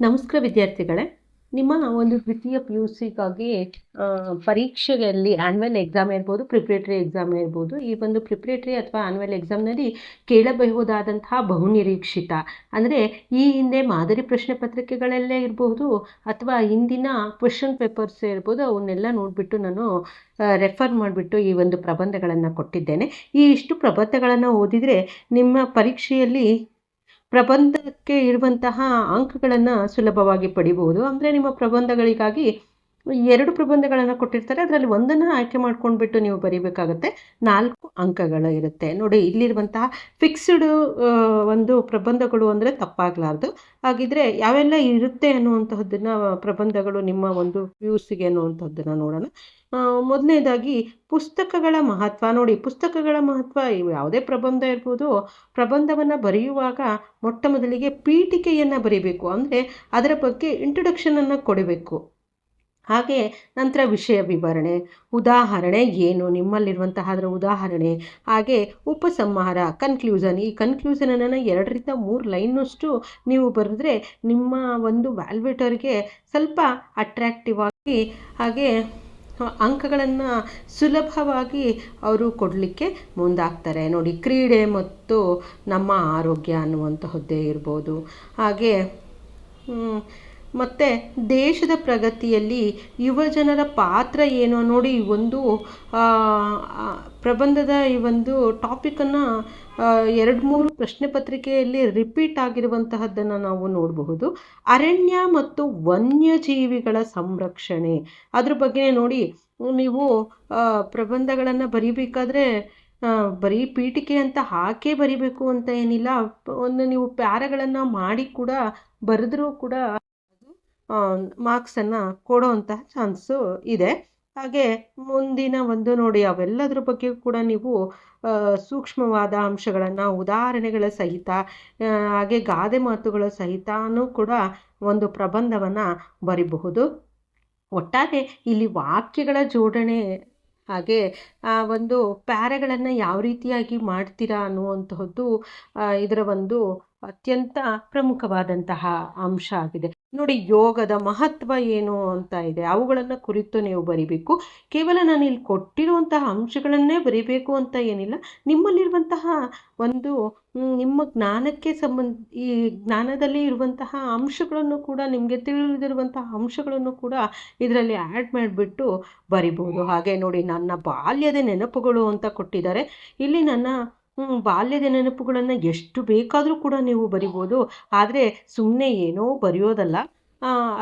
ನಮಸ್ಕಾರ ವಿದ್ಯಾರ್ಥಿಗಳೇ. ನಿಮ್ಮ ಒಂದು ದ್ವಿತೀಯ ಪಿ ಯು ಸಿಗಾಗಿ ಪರೀಕ್ಷೆಯಲ್ಲಿ ಆ್ಯನ್ವಲ್ ಎಕ್ಸಾಮ್ ಇರ್ಬೋದು ಪ್ರಿಪ್ರೇಟರಿ ಎಕ್ಸಾಮ್ ಇರ್ಬೋದು, ಈ ಒಂದು ಪ್ರಿಪ್ರೇಟರಿ ಅಥವಾ ಆ್ಯನ್ವಲ್ ಎಕ್ಸಾಮ್ನಲ್ಲಿ ಕೇಳಬಹುದಾದಂತಹ ಬಹುನಿರೀಕ್ಷಿತ. ಅಂದರೆ ಈ ಹಿಂದೆ ಮಾದರಿ ಪ್ರಶ್ನೆ ಪತ್ರಿಕೆಗಳಲ್ಲೇ ಇರಬಹುದು ಅಥವಾ ಹಿಂದಿನ ಕ್ವೆಶನ್ ಪೇಪರ್ಸ್ ಇರ್ಬೋದು, ಅವನ್ನೆಲ್ಲ ನೋಡಿಬಿಟ್ಟು ನಾನು ರೆಫರ್ ಮಾಡಿಬಿಟ್ಟು ಈ ಒಂದು ಪ್ರಬಂಧಗಳನ್ನು ಕೊಟ್ಟಿದ್ದೇನೆ. ಈ ಇಷ್ಟು ಪ್ರಬಂಧಗಳನ್ನು ಓದಿದರೆ ನಿಮ್ಮ ಪರೀಕ್ಷೆಯಲ್ಲಿ ಪ್ರಬಂಧಕ್ಕೆ ಇರುವಂತಹ ಅಂಕಗಳನ್ನು ಸುಲಭವಾಗಿ ಪಡಿಬಹುದು. ಅಂದರೆ ನಿಮ್ಮ ಪ್ರಬಂಧಗಳಿಗಾಗಿ ಎರಡು ಪ್ರಬಂಧಗಳನ್ನು ಕೊಟ್ಟಿರ್ತಾರೆ. ಅದರಲ್ಲಿ ಒಂದನ್ನು ಆಯ್ಕೆ ಮಾಡ್ಕೊಂಡ್ಬಿಟ್ಟು ನೀವು ಬರೀಬೇಕಾಗತ್ತೆ. ನಾಲ್ಕು ಅಂಕಗಳು ಇರುತ್ತೆ. ನೋಡಿ, ಇಲ್ಲಿರುವಂತಹ ಫಿಕ್ಸ್ಡ್ ಒಂದು ಪ್ರಬಂಧಗಳು ಅಂದರೆ ತಪ್ಪಾಗಲಾರ್ದು. ಹಾಗಿದ್ರೆ ಯಾವೆಲ್ಲ ಇರುತ್ತೆ ಅನ್ನುವಂತಹದ್ದನ್ನು ಪ್ರಬಂಧಗಳು ನಿಮ್ಮ ಒಂದು ವ್ಯೂಸ್ಗೆ ಅನ್ನುವಂಥದ್ದನ್ನು ನೋಡೋಣ. ಮೊದಲನೇದಾಗಿ ಪುಸ್ತಕಗಳ ಮಹತ್ವ. ನೋಡಿ, ಪುಸ್ತಕಗಳ ಮಹತ್ವ ಯಾವುದೇ ಪ್ರಬಂಧ ಇರ್ಬೋದು. ಪ್ರಬಂಧವನ್ನು ಬರೆಯುವಾಗ ಮೊಟ್ಟ ಮೊದಲಿಗೆ ಪೀಠಿಕೆಯನ್ನು ಬರೀಬೇಕು. ಅಂದರೆ ಅದರ ಬಗ್ಗೆ ಇಂಟ್ರೊಡಕ್ಷನನ್ನು ಕೊಡಬೇಕು. ಹಾಗೆ ನಂತರ ವಿಷಯ ವಿವರಣೆ. ಉದಾಹರಣೆ ಏನು? ನಿಮ್ಮಲ್ಲಿರುವಂತಹ ಅದರ ಉದಾಹರಣೆ. ಹಾಗೆ ಉಪಸಂಹಾರ ಕನ್ಕ್ಲೂಷನ್ ಈ ಕನ್ಕ್ಲೂಸನನ್ನು ಎರಡರಿಂದ ಮೂರು ಲೈನಷ್ಟು ನೀವು ಬರೆದ್ರೆ ನಿಮ್ಮ ಒಂದು ವ್ಯಾಲ್ವೇಟರ್ಗೆ ಸ್ವಲ್ಪ ಅಟ್ರ್ಯಾಕ್ಟಿವ್ ಆಗಿ, ಹಾಗೆ ಅಂಕಗಳನ್ನು ಸುಲಭವಾಗಿ ಅವರು ಕೊಡಲಿಕ್ಕೆ ಮುಂದಾಗ್ತಾರೆ. ನೋಡಿ, ಕ್ರೀಡೆ ಮತ್ತು ನಮ್ಮ ಆರೋಗ್ಯ ಅನ್ನುವಂತಹದ್ದೇ ಇರ್ಬೋದು. ಹಾಗೆ ಮತ್ತು ದೇಶದ ಪ್ರಗತಿಯಲ್ಲಿ ಯುವಜನರ ಪಾತ್ರ ಏನು ನೋಡಿ ಒಂದು ಪ್ರಬಂಧದ ಈ ಒಂದು ಟಾಪಿಕನ್ನು ಎರಡು ಮೂರು ಪ್ರಶ್ನೆ ಪತ್ರಿಕೆಯಲ್ಲಿ ರಿಪೀಟ್ ಆಗಿರುವಂತಹದ್ದನ್ನು ನಾವು ನೋಡಬಹುದು. ಅರಣ್ಯ ಮತ್ತು ವನ್ಯಜೀವಿಗಳ ಸಂರಕ್ಷಣೆ. ಅದ್ರ ಬಗ್ಗೆ ನೋಡಿ, ನೀವು ಪ್ರಬಂಧಗಳನ್ನು ಬರೀಬೇಕಾದ್ರೆ ಬರೀ ಪೀಠಿಕೆ ಅಂತ ಹಾಕೇ ಬರಿಬೇಕು ಅಂತ ಏನಿಲ್ಲ. ಒಂದು ನೀವು ಪ್ಯಾರಗಳನ್ನು ಮಾಡಿ ಕೂಡ, ಬರೆದ್ರೂ ಕೂಡ ಮಾರ್ಕ್ಸನ್ನು ಕೊಡೋವಂತಹ ಚಾನ್ಸು ಇದೆ. ಹಾಗೆ ಮುಂದಿನ ಒಂದು ನೋಡಿ, ಅವೆಲ್ಲದ್ರ ಬಗ್ಗೆ ಕೂಡ ನೀವು ಸೂಕ್ಷ್ಮವಾದ ಅಂಶಗಳನ್ನು, ಉದಾಹರಣೆಗಳ ಸಹಿತ ಹಾಗೆ ಗಾದೆ ಮಾತುಗಳ ಸಹಿತನೂ ಕೂಡ ಒಂದು ಪ್ರಬಂಧವನ್ನು ಬರಿಬಹುದು. ಒಟ್ಟಾರೆ ಇಲ್ಲಿ ವಾಕ್ಯಗಳ ಜೋಡಣೆ, ಹಾಗೆ, ಆ, ಒಂದು ಪ್ಯಾರೆಗಳನ್ನು ಯಾವ ರೀತಿಯಾಗಿ ಮಾಡ್ತೀರಾ ಅನ್ನುವಂತಹದ್ದು ಇದರ ಒಂದು ಅತ್ಯಂತ ಪ್ರಮುಖವಾದಂತಹ ಅಂಶ ಆಗಿದೆ. ನೋಡಿ, ಯೋಗದ ಮಹತ್ವ ಏನು ಅಂತ ಇದೆ. ಅವುಗಳನ್ನು ಕುರಿತು ನೀವು ಬರಿಬೇಕು. ಕೇವಲ ನಾನು ಇಲ್ಲಿ ಕೊಟ್ಟಿರುವಂತಹ ಅಂಶಗಳನ್ನೇ ಬರಿಬೇಕು ಅಂತ ಏನಿಲ್ಲ. ನಿಮ್ಮಲ್ಲಿರುವಂತಹ ಒಂದು ನಿಮ್ಮ ಜ್ಞಾನಕ್ಕೆ ಸಂಬಂಧ, ಈ ಜ್ಞಾನದಲ್ಲಿ ಇರುವಂತಹ ಅಂಶಗಳನ್ನು ಕೂಡ, ನಿಮಗೆ ತಿಳಿದಿರುವಂತಹ ಅಂಶಗಳನ್ನು ಕೂಡ ಇದರಲ್ಲಿ ಆ್ಯಡ್ ಮಾಡಿಬಿಟ್ಟು ಬರಿಬೋದು. ಹಾಗೆ ನೋಡಿ, ನನ್ನ ಬಾಲ್ಯದ ನೆನಪುಗಳು ಅಂತ ಕೊಟ್ಟಿದ್ದಾರೆ. ಇಲ್ಲಿ ನನ್ನ ಬಾಲ್ಯದ ನೆನಪುಗಳನ್ನು ಎಷ್ಟು ಬೇಕಾದರೂ ಕೂಡ ನೀವು ಬರಿಬೋದು. ಆದರೆ ಸುಮ್ಮನೆ ಏನೋ ಬರೆಯೋದಲ್ಲ.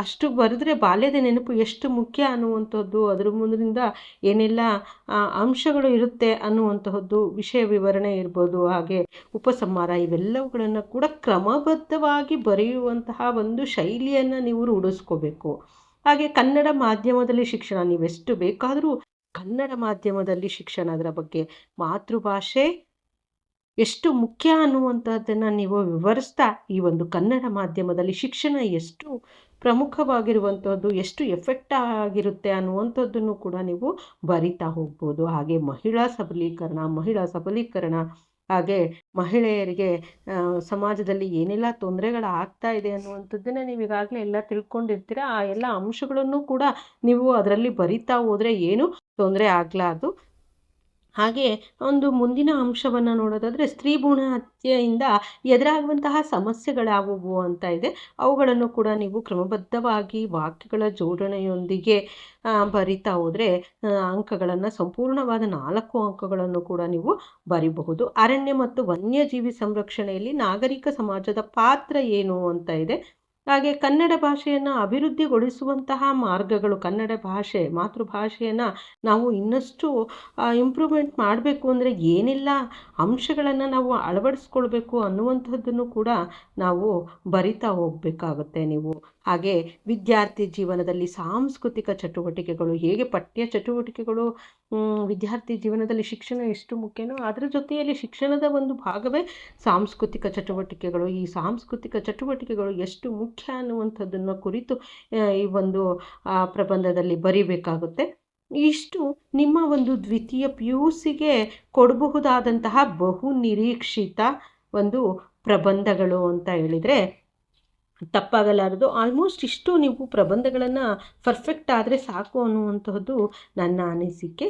ಅಷ್ಟು ಬರೆದ್ರೆ ಬಾಲ್ಯದ ನೆನಪು ಎಷ್ಟು ಮುಖ್ಯ ಅನ್ನುವಂಥದ್ದು, ಅದರ ಮುಂದಿನಿಂದ ಏನೆಲ್ಲ ಅಂಶಗಳು ಇರುತ್ತೆ ಅನ್ನುವಂತಹದ್ದು ವಿಷಯ ವಿವರಣೆ ಇರ್ಬೋದು. ಹಾಗೆ ಉಪಸಂಹಾರ ಇವೆಲ್ಲವುಗಳನ್ನು ಕೂಡ ಕ್ರಮಬದ್ಧವಾಗಿ ಬರೆಯುವಂತಹ ಒಂದು ಶೈಲಿಯನ್ನು ನೀವು ರೂಢಿಸ್ಕೋಬೇಕು. ಹಾಗೆ ಕನ್ನಡ ಮಾಧ್ಯಮದಲ್ಲಿ ಶಿಕ್ಷಣ, ನೀವೆಷ್ಟು ಬೇಕಾದರೂ ಕನ್ನಡ ಮಾಧ್ಯಮದಲ್ಲಿ ಶಿಕ್ಷಣ ಅದರ ಬಗ್ಗೆ ಮಾತೃಭಾಷೆ ಎಷ್ಟು ಮುಖ್ಯ ಅನ್ನುವಂಥದ್ದನ್ನು ನೀವು ವಿವರಿಸ್ತಾ ಈ ಒಂದು ಕನ್ನಡ ಮಾಧ್ಯಮದಲ್ಲಿ ಶಿಕ್ಷಣ ಎಷ್ಟು ಪ್ರಮುಖವಾಗಿರುವಂಥದ್ದು, ಎಷ್ಟು ಎಫೆಕ್ಟ್ ಆಗಿರುತ್ತೆ ಅನ್ನುವಂಥದ್ದನ್ನು ಕೂಡ ನೀವು ಬರಿತಾ ಹೋಗ್ಬೋದು. ಹಾಗೆ ಮಹಿಳಾ ಸಬಲೀಕರಣ ಮಹಿಳಾ ಸಬಲೀಕರಣ, ಹಾಗೆ ಮಹಿಳೆಯರಿಗೆ ಸಮಾಜದಲ್ಲಿ ಏನೆಲ್ಲ ತೊಂದರೆಗಳು ಆಗ್ತಾ ಇದೆ ಅನ್ನುವಂಥದ್ದನ್ನು ನೀವು ಈಗಾಗಲೇ ಎಲ್ಲ ತಿಳ್ಕೊಂಡಿರ್ತೀರ? ಆ ಎಲ್ಲ ಅಂಶಗಳನ್ನು ಕೂಡ ನೀವು ಅದರಲ್ಲಿ ಬರಿತಾ ಹೋದರೆ ಏನು ತೊಂದರೆ ಆಗಲಾರ್ದು? ಹಾಗೆ ಒಂದು ಮುಂದಿನ ಅಂಶವನ್ನು ನೋಡೋದಾದರೆ ಸ್ತ್ರೀ ಭೂಣ ಹತ್ಯೆಯಿಂದ ಎದುರಾಗುವಂತಹ ಸಮಸ್ಯೆಗಳಾವುವು ಅಂತ ಇದೆ. ಅವುಗಳನ್ನು ಕೂಡ ನೀವು ಕ್ರಮಬದ್ಧವಾಗಿ ವಾಕ್ಯಗಳ ಜೋಡಣೆಯೊಂದಿಗೆ ಬರಿತಾ ಹೋದರೆ ಅಂಕಗಳನ್ನು ಸಂಪೂರ್ಣವಾದ ನಾಲ್ಕು ಅಂಕಗಳನ್ನು ಕೂಡ ನೀವು ಬರಿಬಹುದು. ಅರಣ್ಯ ಮತ್ತು ವನ್ಯಜೀವಿ ಸಂರಕ್ಷಣೆಯಲ್ಲಿ ನಾಗರಿಕ ಸಮಾಜದ ಪಾತ್ರ ಏನು ಅಂತ ಇದೆ. ಹಾಗೆ ಕನ್ನಡ ಭಾಷೆಯನ್ನು ಅಭಿವೃದ್ಧಿಗೊಳಿಸುವಂತಹ ಮಾರ್ಗಗಳು, ಕನ್ನಡ ಭಾಷೆ, ಮಾತೃಭಾಷೆಯನ್ನು ನಾವು ಇನ್ನಷ್ಟು ಇಂಪ್ರೂವ್ಮೆಂಟ್ ಮಾಡಬೇಕು ಅಂದರೆ ಏನೆಲ್ಲ, ಅಂಶಗಳನ್ನು ನಾವು ಅಳವಡಿಸ್ಕೊಳ್ಬೇಕು ಅನ್ನುವಂಥದ್ದನ್ನು ಕೂಡ ನಾವು ಬರಿತಾ ಹೋಗಬೇಕಾಗುತ್ತೆ ನೀವು. ಹಾಗೆ ವಿದ್ಯಾರ್ಥಿ ಜೀವನದಲ್ಲಿ ಸಾಂಸ್ಕೃತಿಕ ಚಟುವಟಿಕೆಗಳು, ಹೇಗೆ ಪಠ್ಯ ಚಟುವಟಿಕೆಗಳು ವಿದ್ಯಾರ್ಥಿ ಜೀವನದಲ್ಲಿ ಶಿಕ್ಷಣ ಎಷ್ಟು ಮುಖ್ಯನೋ ಅದರ ಜೊತೆಯಲ್ಲಿ ಶಿಕ್ಷಣದ ಒಂದು ಭಾಗವೇ ಸಾಂಸ್ಕೃತಿಕ ಚಟುವಟಿಕೆಗಳು. ಈ ಸಾಂಸ್ಕೃತಿಕ ಚಟುವಟಿಕೆಗಳು ಎಷ್ಟು ಮುಖ್ಯ ಅನ್ನುವಂಥದ್ದನ್ನು ಕುರಿತು ಈ ಒಂದು ಪ್ರಬಂಧದಲ್ಲಿ ಬರೀಬೇಕಾಗುತ್ತೆ. ಇಷ್ಟು ನಿಮ್ಮ ಒಂದು ದ್ವಿತೀಯ ಪಿ ಯು ಸಿಗೆ ಕೊಡಬಹುದಾದಂತಹ ಬಹು ನಿರೀಕ್ಷಿತ ಒಂದು ಪ್ರಬಂಧಗಳು ಅಂತ ಹೇಳಿದರೆ ತಪ್ಪಾಗಲಾರದು. ಆಲ್ಮೋಸ್ಟ್ ಇಷ್ಟು ನೀವು ಪ್ರಬಂಧಗಳನ್ನು ಪರ್ಫೆಕ್ಟ್ ಆದರೆ ಸಾಕು ಅನ್ನುವಂತಹದ್ದು ನನ್ನ ಅನಿಸಿಕೆ.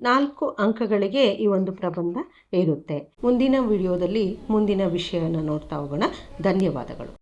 ನಾಲ್ಕು ಅಂಕಗಳಿಗೆ ಈ ಒಂದು ಪ್ರಬಂಧ ಇರುತ್ತೆ. ಮುಂದಿನ ವಿಡಿಯೋದಲ್ಲಿ ಮುಂದಿನ ವಿಷಯವನ್ನು ನೋಡ್ತಾ ಹೋಗೋಣ. ಧನ್ಯವಾದಗಳು.